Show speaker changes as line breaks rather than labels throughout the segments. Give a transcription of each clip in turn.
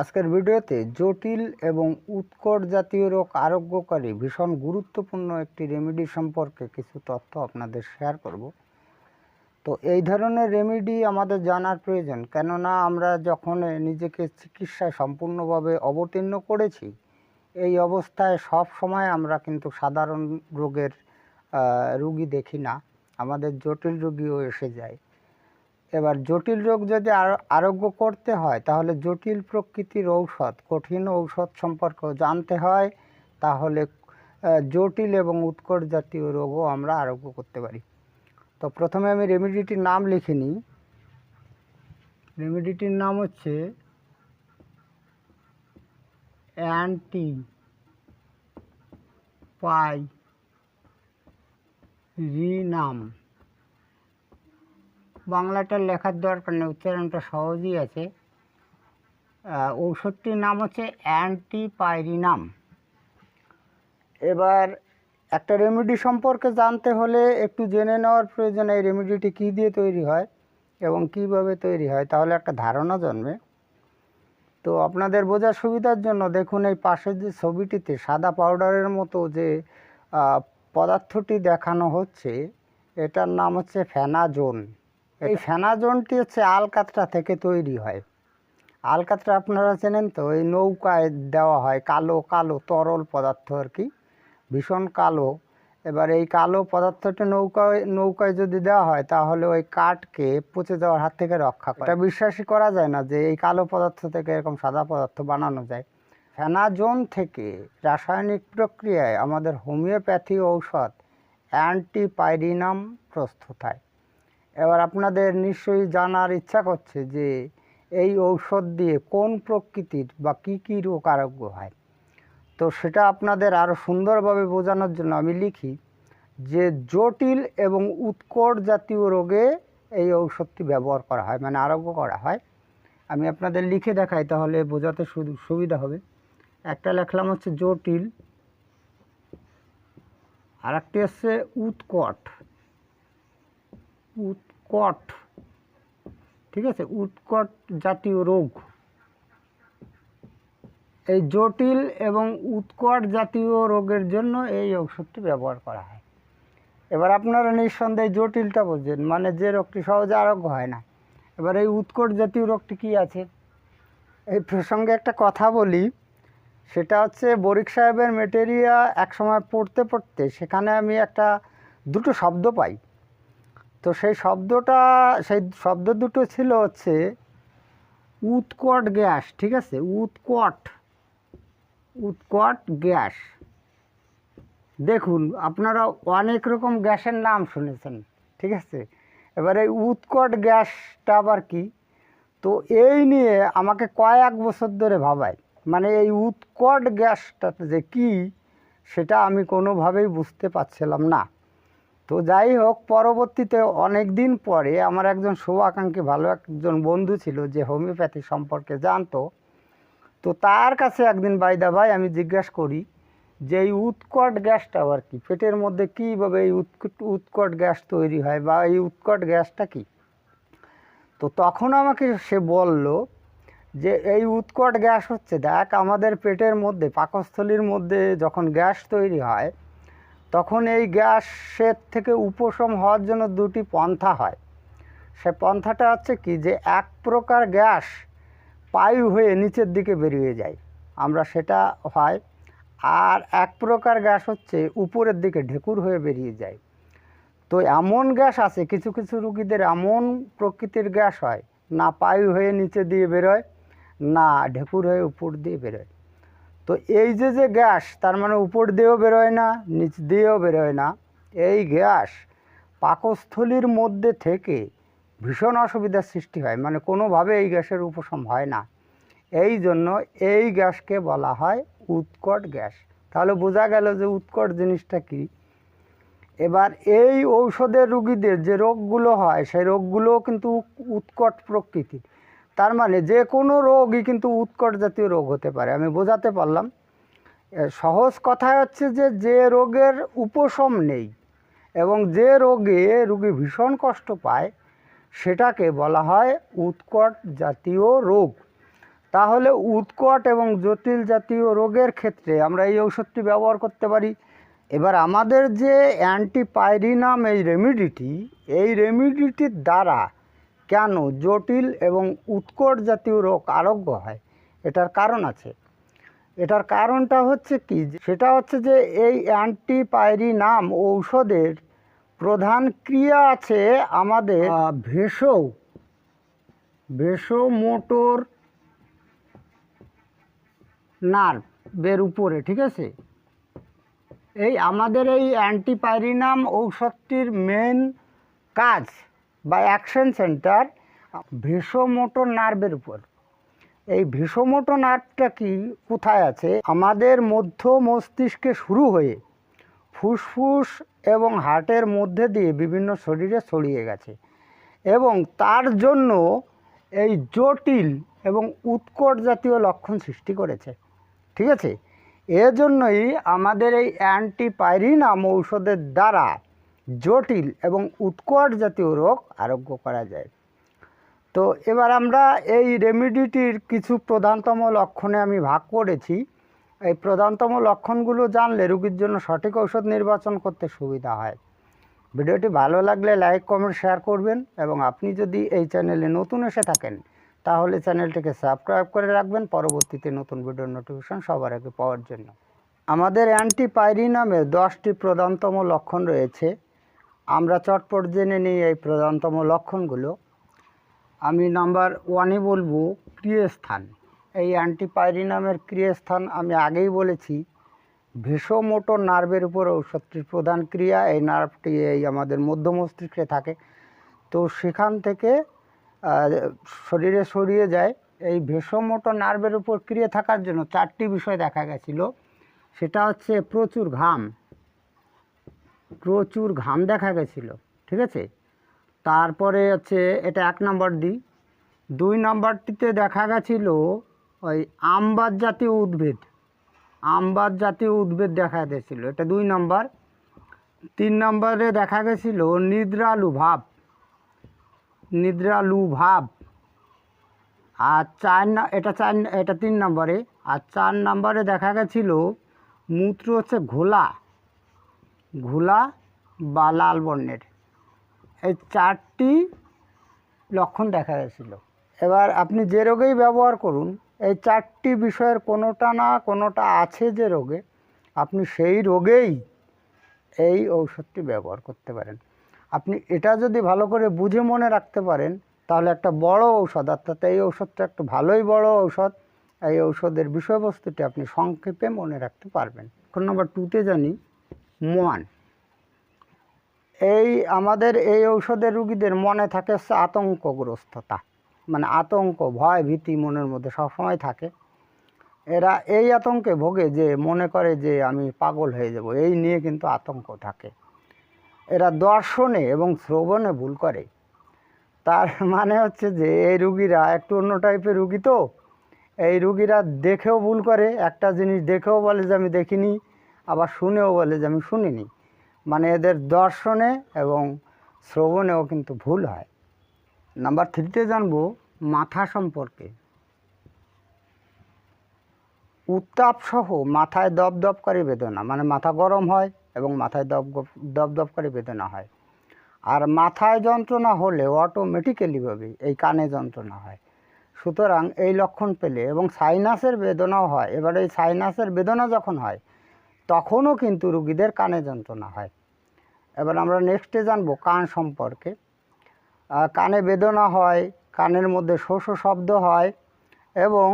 আজকের ভিডিওতে জটিল এবং উৎকট জাতীয় রোগ আরোগ্যকারী ভীষণ গুরুত্বপূর্ণ একটি রেমেডি সম্পর্কে কিছু তথ্য আপনাদের শেয়ার করব। তো এই ধরনের রেমেডি আমাদের জানার প্রয়োজন, কেননা আমরা যখন নিজেকে চিকিৎসায় সম্পূর্ণভাবে অবতীর্ণ করেছি, এই অবস্থায় সব সময় আমরা কিন্তু সাধারণ রোগের রুগী দেখি না, আমাদের জটিল রুগীও এসে যায়। এবার জটিল রোগ যদি আরো- আরোগ্য করতে হয়, তাহলে জটিল প্রকৃতির ঔষধ, কঠিন ঔষধ সম্পর্কেও জানতে হয়। তাহলে জটিল এবং উৎকট জাতীয় রোগও আমরা আরোগ্য করতে পারি। তো প্রথমে আমি রেমিডিটির নাম লিখে নিই। রেমিডিটির নাম হচ্ছে অ্যান্টি পাই রিনাম বাংলাটা লেখার দরকার নেই, উচ্চারণটা সহজই আছে। ঔষধটির নাম হচ্ছে অ্যান্টিপাইরিনাম। এবার একটা রেমেডি সম্পর্কে জানতে হলে একটু জেনে নেওয়ার প্রয়োজন, এই রেমেডিটি কী দিয়ে তৈরি হয় এবং কীভাবে তৈরি হয়, তাহলে একটা ধারণা জন্মে। তো আপনাদের বোঝার সুবিধার জন্য দেখুন, এই পাশের যে ছবিটিতে সাদা পাউডারের মতো যে পদার্থটি দেখানো হচ্ছে, এটার নাম হচ্ছে ফেনাজোন। এই ফেনাজোনটি হচ্ছে আলকাতরা থেকে তৈরি হয়। আলকাতরা আপনারা চেনেন তো এই নৌকায় দেওয়া হয় কালো কালো তরল পদার্থ আর কি ভীষণ কালো। এবার এই কালো পদার্থটি নৌকায় নৌকায় যদি দেওয়া হয় তাহলে ওই কাঠকে পচে যাওয়ার হাত থেকে রক্ষা করে। এটা বিশ্বাসই করা যায় না যে এই কালো পদার্থ থেকে এরকম সাদা পদার্থ বানানো যায়। ফেনাজোন থেকে রাসায়নিক প্রক্রিয়ায় আমাদের হোমিওপ্যাথি ঔষধ অ্যান্টিপাইরিনাম প্রস্তুত হয়। এবার আপনাদের নিশ্চয়ই জানার ইচ্ছা করছে যে এই ঔষধ দিয়ে কোন প্রকৃতির বা কী কী রোগ আরোগ্য হয়। তো সেটা আপনাদের আরও সুন্দরভাবে বোঝানোর জন্য আমি লিখি যে জটিল এবং উৎকট জাতীয় রোগে এই ঔষধটি ব্যবহার করা হয় মানে আরোগ্য করা হয়। আমি আপনাদের লিখে দেখাই তাহলে বোঝাতে সুবিধা হবে। একটা লেখলাম হচ্ছে জটিল আর একটি হচ্ছে উৎকট। উৎকট, ঠিক আছে? উৎকট জাতীয় রোগ। এই জটিল এবং উৎকট জাতীয় রোগের জন্য এই ঔষধটি ব্যবহার করা হয়। এবার আপনারা নিঃসন্দেহে জটিলটা বোঝেন মানে যে রোগটি সহজে আরোগ্য হয় না। এবার এই উৎকট জাতীয় রোগটি কী আছে? এই প্রসঙ্গে একটা কথা বলি, সেটা হচ্ছে বরিক সাহেবের মেটেরিয়া একসময় পড়তে পড়তে সেখানে আমি একটা দুটো শব্দ পাই। তো সেই শব্দটা, সেই শব্দ দুটো ছিল হচ্ছে উৎকট গ্যাস, ঠিক আছে? উৎকট উৎকট গ্যাস। দেখুন, আপনারা অনেক রকম গ্যাসের নাম শুনেছেন, ঠিক আছে? এবার উৎকট গ্যাসটা আবার কি? তো এই নিয়ে আমাকে কয়েক বছর ধরে ভাবায় মানে এই উৎকট গ্যাসটা যে কি, সেটা আমি কোনোভাবেই বুঝতে পারছিলাম না। তো যাই হোক, পরবর্তীতে অনেক দিন পরে আমার একজন শুভাকাঙ্ক্ষী, ভালো একজন বন্ধু ছিল যে হোমিওপ্যাথি সম্পর্কে জানতো। তো তার কাছে একদিন বাইদা ভাই, আমি জিজ্ঞাসা করি যে এই উৎকট গ্যাসটা আর কি? পেটের মধ্যে কীভাবে এই উৎকট উৎকট গ্যাস তৈরি হয় বা এই উৎকট গ্যাসটা কি? তো তখন আমাকে সে বলল যে, এই উৎকট গ্যাস হচ্ছে, দেখ, আমাদের পেটের মধ্যে, পাকস্থলীর মধ্যে যখন গ্যাস তৈরি হয় তখন এই গ্যাসের থেকে উপশম হওয়ার জন্য দুটি পন্থা হয়। সে পন্থাটা হচ্ছে কি যে এক প্রকার গ্যাস পায়ু হয়ে নিচের দিকে বেরিয়ে যায়। আমরা সেটা হয় আর এক প্রকার গ্যাস হচ্ছে উপরের দিকে ঢেকুর হয়ে বেরিয়ে যায়। তো এমন গ্যাস আছে, কিছু কিছু রুগীদের এমন প্রকৃতির গ্যাস হয়, না পায়ু হয়ে নিচে দিয়ে বেরোয়, না ঢেকুর হয়ে উপর দিয়ে বেরোয়। তো এই যে যে গ্যাস, তার মানে উপর দিয়েও বেরোয় না, নিচ দিয়েও বেরোয় না, এই গ্যাস পাকস্থলীর মধ্যে থেকে ভীষণ অসুবিধার সৃষ্টি হয় মানে কোনোভাবে এই গ্যাসের উপশম হয় না। এই জন্য এই গ্যাসকে বলা হয় উৎকট গ্যাস। তাহলে বোঝা গেল যে উৎকট জিনিসটা কী। এবার এই ঔষধের রুগীদের যে রোগগুলো হয়, সেই রোগগুলোও কিন্তু উৎকট প্রকৃতির। তার মানে যে কোনো রোগই কিন্তু উৎকট জাতীয় রোগ হতে পারে। আমি বোঝাতে পারলাম। সহজ কথা হচ্ছে যে যে রোগের উপশম নেই এবং যে রোগে রুগী ভীষণ কষ্ট পায়, সেটাকে বলা হয় উৎকট জাতীয় রোগ। তাহলে উৎকট এবং জটিল জাতীয় রোগের ক্ষেত্রে আমরা এই ঔষধটি ব্যবহার করতে পারি। এবার আমাদের যে অ্যান্টিপাইরিনাম এই রেমিডিটি এই রেমিডিটির দ্বারা কেন জটিল এবং উৎকট জাতীয় রোগ আরোগ্য হয়? এটার কারণ আছে। এটার কারণটা হচ্ছে কি? সেটা হচ্ছে যে এই অ্যান্টিপাইরিনাম ঔষধের প্রধান ক্রিয়া আছে আমাদের ভেষো ভেষো মোটর নার্ভের উপরে, ঠিক আছে? এই আমাদের এই অ্যান্টিপাইরিনাম ঔষধটির মেন কাজ বা অ্যাকশন সেন্টার ভেষোমোটর নার্ভের উপর। এই ভেষোমোটর নার্ভটা কি? কোথায় আছে? আমাদের মধ্য মস্তিষ্কে শুরু হয়ে ফুসফুস এবং হার্টের মধ্যে দিয়ে বিভিন্ন শরীরে ছড়িয়ে গেছে এবং তার জন্য এই জটিল এবং উৎকট জাতীয় লক্ষণ সৃষ্টি করেছে। ঠিক আছে? এজন্যই আমাদের এই অ্যান্টিপাইরিনাম ঔষধের দ্বারা জটিল এবং উৎকট জাতীয় রোগ আরোগ্য করা যায়। তো এবার আমরা এই রেমিডিটির কিছু প্রধানতম লক্ষণে আমি ভাগ করেছি। এই প্রধানতম লক্ষণগুলো জানলে রোগীর জন্য সঠিক ঔষধ নির্বাচন করতে সুবিধা হয়। ভিডিওটি ভালো লাগলে লাইক, কমেন্ট, শেয়ার করবেন এবং আপনি যদি এই চ্যানেলে নতুন এসে থাকেন, তাহলে চ্যানেলটিকে সাবস্ক্রাইব করে রাখবেন। পরবর্তীতে নতুন ভিডিওর নোটিফিকেশন সবার আগে পাওয়ার জন্য। আমাদের অ্যান্টিপাইরি নামে দশটি প্রধানতম লক্ষণ রয়েছে। আমরা চটপট জেনে নিই এই প্রধানতম লক্ষণগুলো। আমি নাম্বার ওয়ানে বলব ক্রিয়স্থান। এই অ্যান্টিপাইরিনামের ক্রিয়াস্থান আমি আগেই বলেছি। ভেষোমোটর নার্ভের উপর ঔষধটির প্রধান ক্রিয়া, এই নার্ভটি এই আমাদের মধ্য মস্তিষ্কে থাকে। তো সেখান থেকে শরীরে সরিয়ে যায়। এই ভেষোমোটর নার্ভের উপর ক্রিয়া থাকার জন্য চারটি বিষয় দেখা গেছিল। সেটা হচ্ছে প্রচুর ঘাম। প্রচুর ঘাম দেখা গেছিল, ঠিক আছে? তারপরে হচ্ছে এটা এক নম্বর দিই দুই নম্বরটিতে দেখা গেছিল ওই আমবাদ জাতীয় উদ্ভিদ। আমবাদ জাতীয় উদ্ভিদ দেখা গেছিল, এটা দুই নম্বর। তিন নম্বরে দেখা গেছিল নিদ্রালু ভাব। নিদ্রালু ভাব। আর চার এটা চার, এটা তিন নম্বরে। আর চার নম্বরে দেখা গেছিল মূত্র হচ্ছে ঘোলা। ঘোলা বা লাল বর্ণের। এই চারটি লক্ষণ দেখা গেছিল। এবার আপনি যে রোগেই ব্যবহার করুন, এই চারটি বিষয়ের কোনোটা না কোনোটা আছে যে রোগে, আপনি সেই রোগেই এই ঔষধটি ব্যবহার করতে পারেন। আপনি এটা যদি ভালো করে বুঝে মনে রাখতে পারেন, তাহলে একটা বড় ঔষধ, অর্থাৎ এই ঔষধটা একটা ভালোই বড় ঔষধ, এই ঔষধের বিষয়বস্তুটি আপনি সংক্ষেপে মনে রাখতে পারবেন। এখন নম্বর টুতে জানি মন। এই আমাদের এই ঔষধের রুগীদের মনে থাকে হচ্ছে আতঙ্কগ্রস্ততা। মানে আতঙ্ক, ভয়, ভীতি মনের মধ্যে সবসময় থাকে। এরা এই আতঙ্কে ভোগে যে মনে করে যে আমি পাগল হয়ে যাব, এই নিয়ে কিন্তু আতঙ্ক থাকে। এরা দর্শনে এবং শ্রবণে ভুল করে। তার মানে হচ্ছে যে এই রুগীরা একটু অন্য টাইপের রুগী তো। এই রুগীরা দেখেও ভুল করে, একটা জিনিস দেখেও বলে যে আমি দেখিনি আবার শুনেও বলে যে আমি শুনিনি। মানে এদের দর্শনে এবং শ্রবণেও কিন্তু ভুল হয়। নাম্বার থ্রিতে জানব, মাথা সম্পর্কে। উত্তাপসহ মাথায় দপদপকারী বেদনা মানে মাথা গরম হয় এবং মাথায় দপ দপদপকারী বেদনা হয়। আর মাথায় যন্ত্রণা হলে অটোমেটিক্যালিভাবে এই কানে যন্ত্রণা হয়। সুতরাং এই লক্ষণ পেলে এবং সাইনাসের বেদনাও হয়। এবার এই সাইনাসের বেদনা যখন হয় তখনও কিন্তু রুগীদের কানে যন্ত্রণা হয়। এবার আমরা নেক্সটে জানব কান সম্পর্কে। কানে বেদনা হয়, কানের মধ্যে শোষ শব্দ হয় এবং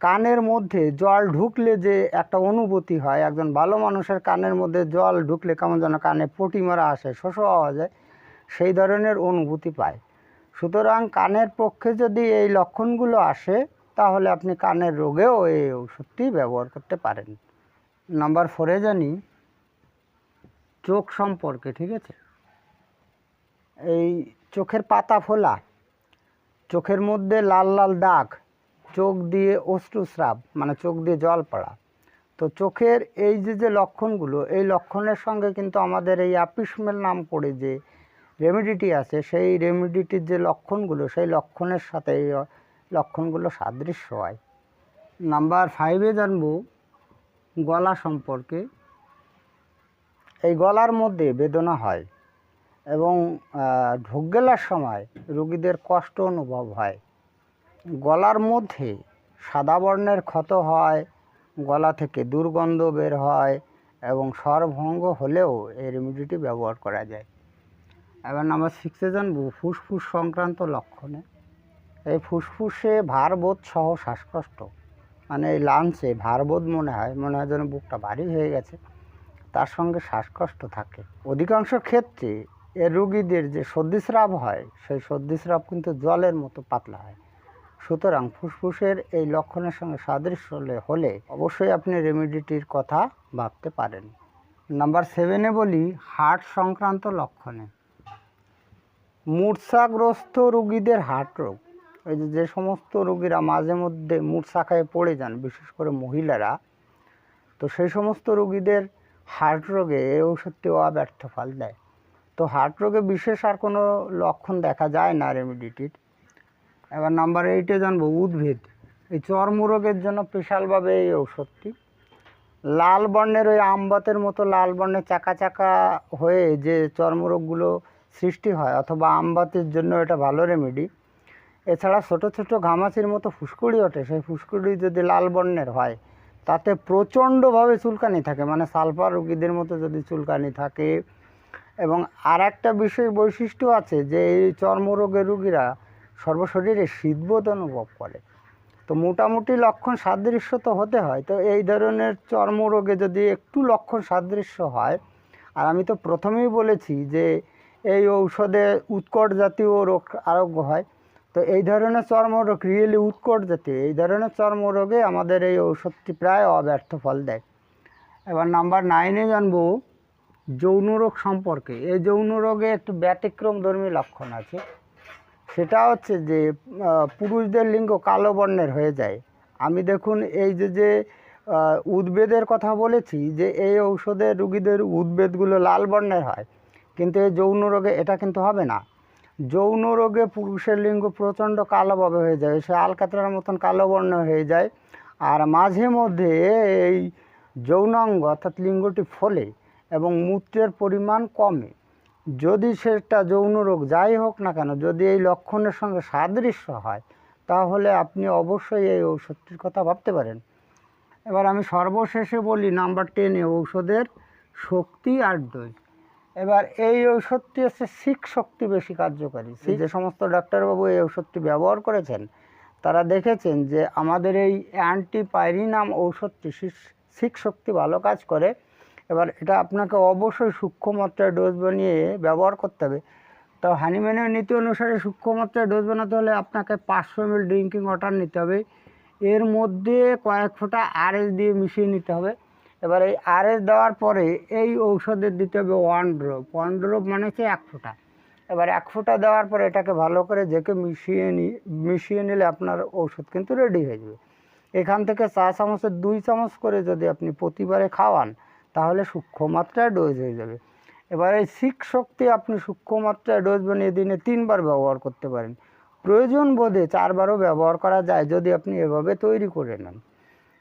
কানের মধ্যে জল ঢুকলে যে একটা অনুভূতি হয়, একজন ভালো মানুষের কানের মধ্যে জল ঢুকলে কেমন যেন কানে পটি মারা আসে, শোষ হওয়া যায়, সেই ধরনের অনুভূতি পায়। সুতরাং কানের পক্ষে যদি এই লক্ষণগুলো আসে, তাহলে আপনি কানের রোগেও এই ওষুধটি ব্যবহার করতে পারেন। নাম্বার ফোরে জানি চোখ সম্পর্কে, ঠিক আছে? এই চোখের পাতা ফোলা, চোখের মধ্যে লাল লাল দাগ, চোখ দিয়ে অশ্রুস্রাব মানে চোখ দিয়ে জল পড়া। তো চোখের এই যে যে লক্ষণগুলো, এই লক্ষণের সঙ্গে কিন্তু আমাদের এই অ্যাপিসমেল নাম করে যে রেমিডিটি আছে, সেই রেমিডিটির যে লক্ষণগুলো, সেই লক্ষণের সাথে এই লক্ষণগুলো সাদৃশ্য হয়। নাম্বার ফাইভে জানব গলা সম্পর্কে এই গলার মধ্যে বেদনা হয় এবং ঢোক গেলার সময় রোগীদের কষ্ট অনুভব হয়। গলার মধ্যে সাদা বর্ণের ক্ষত হয়, গলা থেকে দুর্গন্ধ বের হয় এবং স্বরভঙ্গ হলেও এই রেমিডিটি ব্যবহার করা যায়। এবার নাম্বার সিক্সে ফুসফুস সংক্রান্ত লক্ষণে। এই ফুসফুসে ভারবোধ সহ শ্বাসকষ্ট। মানে এই লাঞ্চে ভারবোধ মনে হয় মনে হয় যেন বুকটা ভারী হয়ে গেছে। তার সঙ্গে শ্বাসকষ্ট থাকে। অধিকাংশ ক্ষেত্রে এ রোগীদের যে সর্দিস্রাব হয়, সেই সর্দিস্রাব কিন্তু জলের মতো পাতলা হয়। সুতরাং ফুসফুসের এই লক্ষণের সঙ্গে সাদৃশ্য হলে হলে অবশ্যই আপনি রেমিডিটির কথা ভাবতে পারেন। নাম্বার সেভেনে বলি হার্ট সংক্রান্ত লক্ষণে। মূর্ছাগ্রস্ত রুগীদের হার্ট রোগ। এই যে সমস্ত রোগীরা মাঝে মধ্যে মূর্ছা খায় পড়ে যান, বিশেষ করে মহিলারা, তো সেই সমস্ত রোগীদের হার্ট রোগে এই ওষুধটি অব্যর্থ ফল দেয়। তো হার্ট রোগে বিশেষ আর কোনো লক্ষণ দেখা যায় না রেমিডিটির এবার নাম্বার এইটে জানব উদ্ভিদ। এই চর্মরোগের জন্য বিশালভাবে এই ঔষধটি। লাল বর্ণের ওই আমবাতের মতো লাল বর্ণের চাকা চাকা হয়ে যে চর্মরোগগুলো সৃষ্টি হয়, অথবা আমবাতের জন্য এটা ভালো রেমেডি এছাড়া ছোট ছোট ঘামাচির মতো ফুসকুড়ি ওঠে। সেই ফুসকুড়ি যদি লাল বর্ণের হয়, তাতে প্রচণ্ডভাবে চুলকানি থাকে। মানে সালফার রুগীদের মতো যদি চুলকানি থাকে। এবং আর একটা বিশেষ বৈশিষ্ট্য আছে যে, এই চর্মরোগের রোগীরা সর্বশরীরে শীতবোধ অনুভব করে। তো মোটামুটি লক্ষণ সাদৃশ্য তো হতে হয়। তো এই ধরনের চর্মরোগে যদি একটু লক্ষণ সাদৃশ্য হয়, আর আমি তো প্রথমেই বলেছি যে, এই ঔষধে উৎকট জাতীয় রোগ আরোগ্য হয় তো এই ধরনের চর্মরোগ রিয়েলি উৎকট জাতীয় এই ধরনের চর্মরোগে আমাদের এই ঔষধটি প্রায় অব্যর্থ ফল দেয়। এবার নাম্বার নাইনে জানব যৌন রোগ সম্পর্কে। এই যৌন রোগে একটু ব্যতিক্রমধর্মী লক্ষণ আছে। সেটা হচ্ছে যে পুরুষদের লিঙ্গ কালো বর্ণের হয়ে যায়। আমি দেখুন এই যে যে উদ্বেদের কথা বলেছি যে, এই ঔষধের রুগীদের উদ্বেদগুলো লাল বর্ণের হয়। কিন্তু এই যৌন রোগে এটা কিন্তু হবে না। যৌন রোগে পুরুষের লিঙ্গ প্রচণ্ড কালোভাবে হয়ে যায়। সে আলকাতরার মতন কালো বর্ণ হয়ে যায়। আর মাঝে মধ্যে এই যৌনাঙ্গ অর্থাৎ লিঙ্গটি ফলে এবং মূত্রের পরিমাণ কমে। যদি সেটা যৌন রোগ যাই হোক না কেন, যদি এই লক্ষণের সঙ্গে সাদৃশ্য হয়, তাহলে আপনি অবশ্যই এই ঔষধটির কথা ভাবতে পারেন। এবার আমি সর্বশেষে বলি, নাম্বার টেনে ঔষধের শক্তি আর ডোজ এবার এই ঔষধটি হচ্ছে সিক শক্তি বেশি কার্যকারী। সেই যে সমস্ত ডাক্তারবাবু এই ঔষধটি ব্যবহার করেছেন তারা দেখেছেন যে আমাদের এই অ্যান্টিপাইরিনাম ঔষধটি সিক শক্তি ভালো কাজ করে। এবার এটা আপনাকে অবশ্যই সূক্ষ্ম মাত্রায় ডোজ বানিয়ে ব্যবহার করতে হবে। তো হানিম্যানের নীতি অনুসারে সূক্ষ্ম মাত্রায় ডোজ বানাতে হলে আপনাকে পাঁচশো এম ড্রিঙ্কিং ওয়াটার নিতে হবে। এর মধ্যে কয়েক ফোঁটা আরএস দিয়ে মিশিয়ে নিতে হবে। এবার এই আরএস দেওয়ার পরে এই ঔষধের দিতে হবে ওয়ান ড্রপ ওয়ান ড্রপ মানে হচ্ছে এক ফোঁটা। এবার এক ফোঁটা দেওয়ার পরে এটাকে ভালো করে জেকে মিশিয়ে নি, মিশিয়ে নিলে আপনার ঔষধ কিন্তু রেডি হয়ে যাবে। এখান থেকে চা চামচের দুই চামচ করে যদি আপনি প্রতিবারে খাওয়ান, তাহলে সূক্ষ্ম মাত্রায় ডোজ হয়ে যাবে। এবার এই সিক শক্তি আপনি সূক্ষ্ম মাত্রায় ডোজ বানিয়ে দিনে তিনবার ব্যবহার করতে পারেন। প্রয়োজন বোধে চারবারও ব্যবহার করা যায় যদি আপনি এভাবে তৈরি করে নেন।